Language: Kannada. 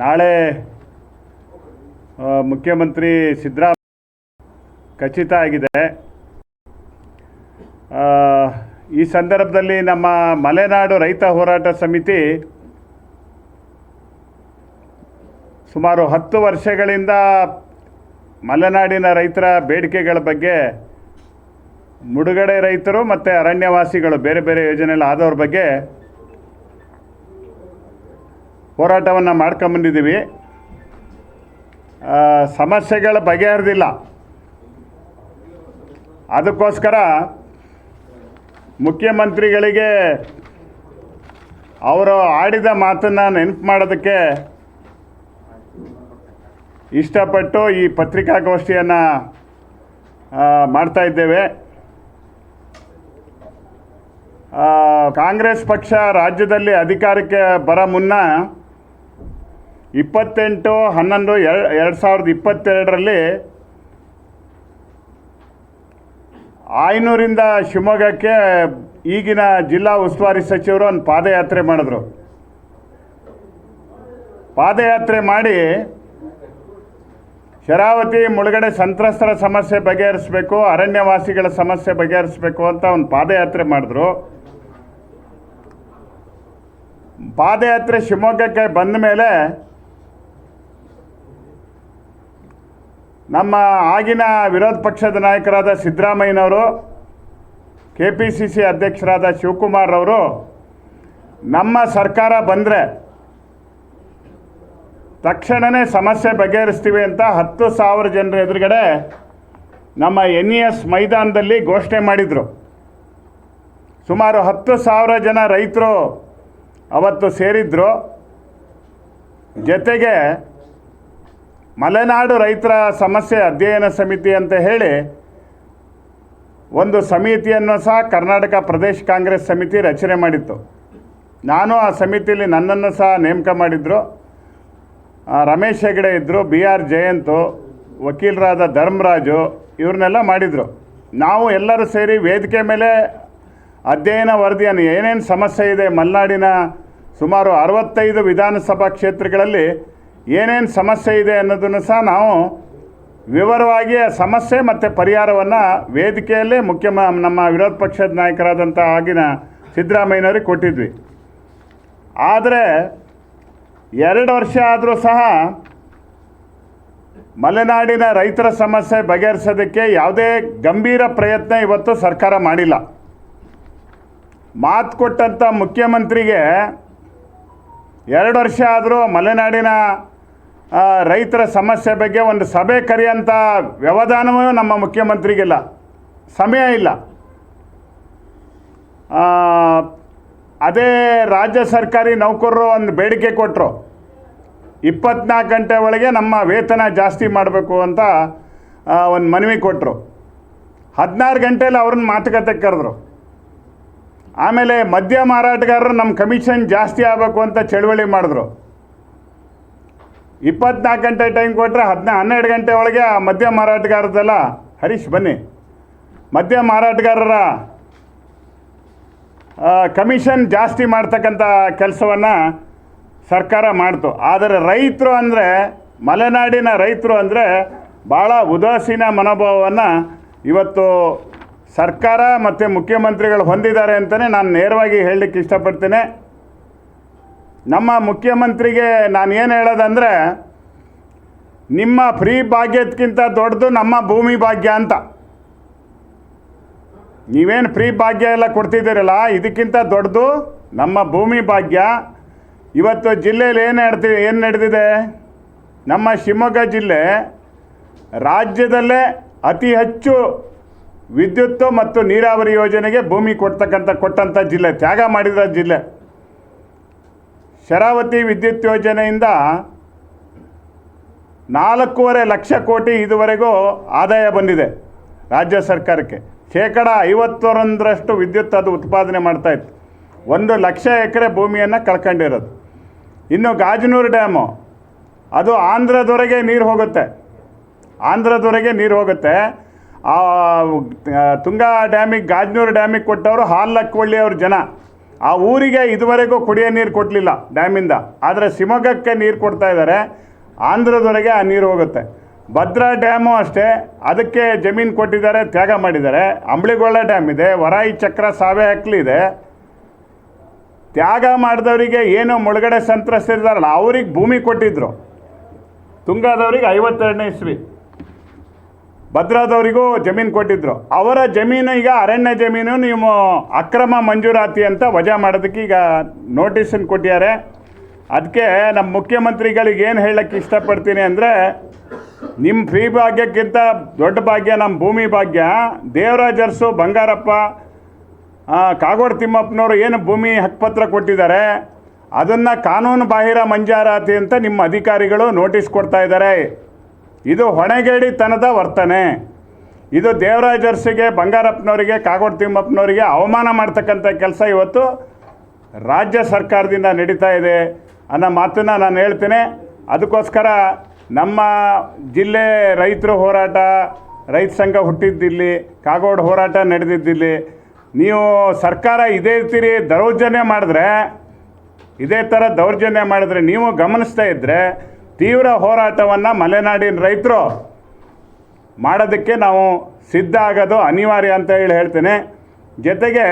ನಾಳೆ ಮುಖ್ಯಮಂತ್ರಿ ಸಿದ್ದರಾಮ ಖಚಿತ ಆಗಿದೆ. ಈ ಸಂದರ್ಭದಲ್ಲಿ ನಮ್ಮ ಮಲೆನಾಡು ರೈತ ಹೋರಾಟ ಸಮಿತಿ ಸುಮಾರು ಹತ್ತು ವರ್ಷಗಳಿಂದ ಮಲೆನಾಡಿನ ರೈತರ ಬೇಡಿಕೆಗಳ ಬಗ್ಗೆ, ಮುಡುಗಡೆ ರೈತರು ಮತ್ತು ಅರಣ್ಯವಾಸಿಗಳು ಬೇರೆ ಬೇರೆ ಯೋಜನೆಯಲ್ಲಿ ಆದವ್ರ ಬಗ್ಗೆ ಹೋರಾಟವನ್ನು ಮಾಡ್ಕೊಂಬಂದಿದ್ದೀವಿ ಸಮಸ್ಯೆಗಳು ಬಗೆಹರಿದಿಲ್ಲ. ಅದಕ್ಕೋಸ್ಕರ ಮುಖ್ಯಮಂತ್ರಿಗಳಿಗೆ ಅವರು ಆಡಿದ ಮಾತನ್ನು ನೆನಪು ಮಾಡೋದಕ್ಕೆ ಇಷ್ಟಪಟ್ಟು ಈ ಪತ್ರಿಕಾಗೋಷ್ಠಿಯನ್ನು ಮಾಡ್ತಾ ಇದ್ದೇವೆ. ಆ, ಕಾಂಗ್ರೆಸ್ ಪಕ್ಷ ರಾಜ್ಯದಲ್ಲಿ ಅಧಿಕಾರಕ್ಕೆ ಬರೋ ಮುನ್ನ ಇಪ್ಪತ್ತೆಂಟು, ಹನ್ನೊಂದು, ಎರಡು ಎರಡು ಸಾವಿರದ ಇಪ್ಪತ್ತೆರಡರಲ್ಲಿ ಆಯನೂರಿಂದ ಶಿವಮೊಗ್ಗಕ್ಕೆ ಈಗಿನ ಜಿಲ್ಲಾ ಉಸ್ತುವಾರಿ ಸಚಿವರು ಒಂದು ಪಾದಯಾತ್ರೆ ಮಾಡಿದ್ರು. ಪಾದಯಾತ್ರೆ ಮಾಡಿ ಶರಾವತಿ, ಮುಳುಗಡೆ ಸಂತ್ರಸ್ತರ ಸಮಸ್ಯೆ ಬಗೆಹರಿಸಬೇಕು, ಅರಣ್ಯವಾಸಿಗಳ ಸಮಸ್ಯೆ ಬಗೆಹರಿಸಬೇಕು ಅಂತ ಒಂದು ಪಾದಯಾತ್ರೆ ಮಾಡಿದ್ರು. ಪಾದಯಾತ್ರೆ ಶಿವಮೊಗ್ಗಕ್ಕೆ ಬಂದ ಮೇಲೆ ನಮ್ಮ ಆಗಿನ ವಿರೋಧ ಪಕ್ಷದ ನಾಯಕರಾದ ಸಿದ್ದರಾಮಯ್ಯನವರು ಕೆ ಪಿ ಸಿ ಸಿ ಅಧ್ಯಕ್ಷರಾದ ಶಿವಕುಮಾರ್ ಅವರು ನಮ್ಮ ಸರ್ಕಾರ ಬಂದರೆ ತಕ್ಷಣವೇ ಸಮಸ್ಯೆ ಬಗೆಹರಿಸ್ತೀವಿ ಅಂತ ಹತ್ತು ಸಾವಿರ ಜನರ ಎದುರುಗಡೆ ನಮ್ಮ ಎನ್ ಇ ಎಸ್ ಮೈದಾನದಲ್ಲಿ ಘೋಷಣೆ ಮಾಡಿದರು. ಸುಮಾರು ಹತ್ತು ಸಾವಿರ ಜನ ರೈತರು ಅವತ್ತು ಸೇರಿದ್ರು. ಜೊತೆಗೆ ಮಲೆನಾಡು ರೈತರ ಸಮಸ್ಯೆ ಅಧ್ಯಯನ ಸಮಿತಿ ಅಂತ ಹೇಳಿ ಒಂದು ಸಮಿತಿಯನ್ನು ಸಹ ಕರ್ನಾಟಕ ಪ್ರದೇಶ ಕಾಂಗ್ರೆಸ್ ಸಮಿತಿ ರಚನೆ ಮಾಡಿತ್ತು. ನಾನು ಆ ಸಮಿತಿಯಲ್ಲಿ ನನ್ನನ್ನು ಸಹ ನೇಮಕ ಮಾಡಿದ್ರು. ರಮೇಶ್ ಹೆಗಡೆ ಇದ್ದರು ಬಿ ಆರ್ ಜಯಂತು, ವಕೀಲರಾದ ಧರ್ಮರಾಜು, ಇವ್ರನ್ನೆಲ್ಲ ಮಾಡಿದರು. ನಾವು ಎಲ್ಲರೂ ಸೇರಿ ವೇದಿಕೆ ಮೇಲೆ ಅಧ್ಯಯನ ವರದಿಯನ್ನು ಏನೇನು ಸಮಸ್ಯೆ ಇದೆ ಮಲೆನಾಡಿನ ಸುಮಾರು ಅರವತ್ತೈದು ವಿಧಾನಸಭಾ ಕ್ಷೇತ್ರಗಳಲ್ಲಿ ಏನೇನು ಸಮಸ್ಯೆ ಇದೆ ಅನ್ನೋದನ್ನು ಸಹ ನಾವು ವಿವರವಾಗಿ ಆ ಸಮಸ್ಯೆ ಮತ್ತು ಪರಿಹಾರವನ್ನು ವೇದಿಕೆಯಲ್ಲೇ ಮುಖ್ಯ ನಮ್ಮ ವಿರೋಧ ಪಕ್ಷದ ನಾಯಕರಾದಂಥ ಆಗಿನ ಸಿದ್ದರಾಮಯ್ಯನವ್ರಿಗೆ ಕೊಟ್ಟಿದ್ವಿ. ಆದರೆ ಎರಡು ವರ್ಷ ಆದರೂ ಸಹ ಮಲೆನಾಡಿನ ರೈತರ ಸಮಸ್ಯೆ ಬಗೆಹರಿಸೋದಕ್ಕೆ ಯಾವುದೇ ಗಂಭೀರ ಪ್ರಯತ್ನ ಇವತ್ತು ಸರ್ಕಾರ ಮಾಡಿಲ್ಲ. ಮಾತು ಕೊಟ್ಟಂಥ ಮುಖ್ಯಮಂತ್ರಿಗೆ ಎರಡು ವರ್ಷ ಆದರೂ ಮಲೆನಾಡಿನ ರೈತರ ಸಮಸ್ಯೆ ಬಗ್ಗೆ ಒಂದು ಸಭೆ ಕರೆಯೋಂಥ ವ್ಯವಧಾನವೂ ನಮ್ಮ ಮುಖ್ಯಮಂತ್ರಿಗಿಲ್ಲ. ಸಮಯ ಇಲ್ಲ. ಅದೇ ರಾಜ್ಯ ಸರ್ಕಾರಿ ನೌಕರರು ಒಂದು ಬೇಡಿಕೆ ಕೊಟ್ಟರು ಇಪ್ಪತ್ನಾಲ್ಕು ಗಂಟೆ ಒಳಗೆ ನಮ್ಮ ವೇತನ ಜಾಸ್ತಿ ಮಾಡಬೇಕು ಅಂತ ಒಂದು ಮನವಿ ಕೊಟ್ಟರು ಹದಿನಾರು ಗಂಟೆಯಲ್ಲಿ ಅವ್ರನ್ನ ಮಾತುಕತೆ ಕರೆದ್ರು. ಆಮೇಲೆ ಮದ್ಯ ಮಾರಾಟಗಾರರು ನಮ್ಮ ಕಮಿಷನ್ ಜಾಸ್ತಿ ಆಗಬೇಕು ಅಂತ ಚಳವಳಿ ಮಾಡಿದ್ರು. ಇಪ್ಪತ್ನಾಲ್ಕು ಗಂಟೆ ಟೈಮ್ ಕೊಟ್ಟರೆ ಹದಿನಾ ಹನ್ನೆರಡು ಗಂಟೆ ಒಳಗೆ ಆ ಮದ್ಯ ಮಾರಾಟಗಾರದೆಲ್ಲ ಹರೀಶ್ ಬನ್ನಿ. ಮದ್ಯ ಮಾರಾಟಗಾರರ ಕಮಿಷನ್ ಜಾಸ್ತಿ ಮಾಡ್ತಕ್ಕಂಥ ಕೆಲಸವನ್ನು ಸರ್ಕಾರ ಮಾಡ್ತು. ಆದರೆ ರೈತರು ಅಂದರೆ, ಮಲೆನಾಡಿನ ರೈತರು ಅಂದರೆ ಭಾಳ ಉದಾಸೀನ ಮನೋಭಾವವನ್ನು ಇವತ್ತು ಸರ್ಕಾರ ಮತ್ತು ಮುಖ್ಯಮಂತ್ರಿಗಳು ಹೊಂದಿದ್ದಾರೆ ಅಂತಲೇ ನಾನು ನೇರವಾಗಿ ಹೇಳಲಿಕ್ಕೆ ಇಷ್ಟಪಡ್ತೇನೆ. ನಮ್ಮ ಮುಖ್ಯಮಂತ್ರಿಗೆ ನಾನು ಏನು ಹೇಳೋದಂದರೆ, ನಿಮ್ಮ ಫ್ರೀ ಭಾಗ್ಯಕ್ಕಿಂತ ದೊಡ್ಡದು ನಮ್ಮ ಭೂಮಿ ಭಾಗ್ಯ ಅಂತ. ನೀವೇನು ಫ್ರೀ ಭಾಗ್ಯ ಎಲ್ಲ ಕೊಡ್ತಿದ್ದೀರಲ್ಲ, ಇದಕ್ಕಿಂತ ದೊಡ್ಡದು ನಮ್ಮ ಭೂಮಿ ಭಾಗ್ಯ. ಇವತ್ತು ಜಿಲ್ಲೆಯಲ್ಲಿ ಏನು ನಡ್ತಿ ಏನು ನಡೆದಿದೆ? ನಮ್ಮ ಶಿವಮೊಗ್ಗ ಜಿಲ್ಲೆ ರಾಜ್ಯದಲ್ಲೇ ಅತಿ ಹೆಚ್ಚು ವಿದ್ಯುತ್ತು ಮತ್ತು ನೀರಾವರಿ ಯೋಜನೆಗೆ ಭೂಮಿ ಕೊಡ್ತಕ್ಕಂಥ, ಕೊಟ್ಟಂಥ ಜಿಲ್ಲೆ, ತ್ಯಾಗ ಮಾಡಿದ ಜಿಲ್ಲೆ. ಶರಾವತಿ ವಿದ್ಯುತ್ ಯೋಜನೆಯಿಂದ ನಾಲ್ಕೂವರೆ ಲಕ್ಷ ಕೋಟಿ ಇದುವರೆಗೂ ಆದಾಯ ಬಂದಿದೆ ರಾಜ್ಯ ಸರ್ಕಾರಕ್ಕೆ. ಶೇಕಡ ಐವತ್ತೊಂದರಷ್ಟು ವಿದ್ಯುತ್ ಅದು ಉತ್ಪಾದನೆ ಮಾಡ್ತಾಯಿತ್ತು ಒಂದು ಲಕ್ಷ ಎಕರೆ ಭೂಮಿಯನ್ನು ಕಳ್ಕೊಂಡಿರೋದು. ಇನ್ನು ಗಾಜನೂರು ಡ್ಯಾಮು, ಅದು ಆಂಧ್ರದವರೆಗೆ ನೀರು ಹೋಗುತ್ತೆ. ಆಂಧ್ರದವರೆಗೆ ನೀರು ಹೋಗುತ್ತೆ. ತುಂಗಾ ಡ್ಯಾಮಿಗೆ, ಗಾಜನೂರು ಡ್ಯಾಮಿಗೆ ಕೊಟ್ಟವರು ಹಾಲಕ್ಕೊಳ್ಳಿ ಅವ್ರ ಜನ. ಆ ಊರಿಗೆ ಇದುವರೆಗೂ ಕುಡಿಯೋ ನೀರು ಕೊಡಲಿಲ್ಲ ಡ್ಯಾಮಿಂದ. ಆದರೆ ಶಿವಮೊಗ್ಗಕ್ಕೆ ನೀರು ಕೊಡ್ತಾ ಇದ್ದಾರೆ ಆಂಧ್ರದವರೆಗೆ ಆ ನೀರು ಹೋಗುತ್ತೆ. ಭದ್ರಾ ಡ್ಯಾಮು ಅಷ್ಟೇ. ಅದಕ್ಕೆ ಜಮೀನು ಕೊಟ್ಟಿದ್ದಾರೆ, ತ್ಯಾಗ ಮಾಡಿದ್ದಾರೆ. ಅಂಬಳಿಗೊಳ್ಳ ಡ್ಯಾಮ್ ಇದೆ, ವರಾಯಿ ಚಕ್ರ ಸಾವೆ ಹಕ್ಲಿದೆ ತ್ಯಾಗ ಮಾಡಿದವರಿಗೆ ಏನು ಮುಳುಗಡೆ ಸಂತ್ರಸ್ತಿದ್ದಾರಲ್ಲ ಅವ್ರಿಗೆ ಭೂಮಿ ಕೊಟ್ಟಿದ್ರು. ತುಂಗಾದವ್ರಿಗೆ ಐವತ್ತೆರಡನೇ ಇಸ್ವಿ. ಭದ್ರಾದವರಿಗೂ ಜಮೀನು ಕೊಟ್ಟಿದ್ರು. ಅವರ ಜಮೀನು ಈಗ ಅರಣ್ಯ ಜಮೀನು, ನೀವು ಅಕ್ರಮ ಮಂಜೂರಾತಿ ಅಂತ ವಜಾ ಮಾಡೋದಕ್ಕೆ ಈಗ ನೋಟಿಸನ್ನು ಕೊಟ್ಟಿದ್ದಾರೆ. ಅದಕ್ಕೆ ನಮ್ಮ ಮುಖ್ಯಮಂತ್ರಿಗಳಿಗೆ ಏನು ಹೇಳಕ್ಕೆ ಇಷ್ಟಪಡ್ತೀನಿ ಅಂದರೆ ನಿಮ್ಮ ಫ್ರೀ ಭಾಗ್ಯಕ್ಕಿಂತ ದೊಡ್ಡ ಭಾಗ್ಯ ನಮ್ಮ ಭೂಮಿ ಭಾಗ್ಯ, ದೇವರಾಜರ್ಸು ಬಂಗಾರಪ್ಪ ಕಾಗೋಡು ತಿಮ್ಮಪ್ಪನವರು ಏನು ಭೂಮಿ ಹಕ್ಕುಪತ್ರ ಕೊಟ್ಟಿದ್ದಾರೆ, ಅದನ್ನು ಕಾನೂನು ಬಾಹಿರ ಮಂಜಾರಾತಿ ಅಂತ ನಿಮ್ಮ ಅಧಿಕಾರಿಗಳು ನೋಟಿಸ್ ಕೊಡ್ತಾ ಇದ್ದಾರೆ. ಇದು ಹೊಣೆಗೇಡಿತನದ ವರ್ತನೆ. ಇದು ದೇವರಾಜರ್ಸಿಗೆ ಬಂಗಾರಪ್ಪನವರಿಗೆ, ಕಾಗೋಡು ತಿಮ್ಮಪ್ಪನವರಿಗೆ ಅವಮಾನ ಮಾಡ್ತಕ್ಕಂಥ ಕೆಲಸ ಇವತ್ತು ರಾಜ್ಯ ಸರ್ಕಾರದಿಂದ ನಡೀತಾ ಇದೆ ಅನ್ನೋ ಮಾತನ್ನು ನಾನು ಹೇಳ್ತೇನೆ. ಅದಕ್ಕೋಸ್ಕರ ನಮ್ಮ ಜಿಲ್ಲೆ ರೈತರು ಹೋರಾಟ, ರೈತ ಸಂಘ ಹುಟ್ಟಿದ್ದಿಲ್ಲಿ, ಕಾಗೋಡು ಹೋರಾಟ ನಡೆದಿದ್ದಿಲ್ಲಿ, ನೀವು ಸರ್ಕಾರ ಇದೇ ರೀತಿ ದೌರ್ಜನ್ಯ ಮಾಡಿದ್ರೆ, ಇದೇ ಥರ ದೌರ್ಜನ್ಯ ಮಾಡಿದ್ರೆ ನೀವು ಗಮನಿಸ್ತಾ ಇದ್ದರೆ ತೀವ್ರ ಹೋರಾಟವನ್ನು ಮಲೆನಾಡಿನ ರೈತರು ಮಾಡೋದಕ್ಕೆ ನಾವು ಸಿದ್ಧ ಆಗೋದು ಅನಿವಾರ್ಯ ಅಂತ ಹೇಳಿ ಹೇಳ್ತೇನೆ. ಜೊತೆಗೆ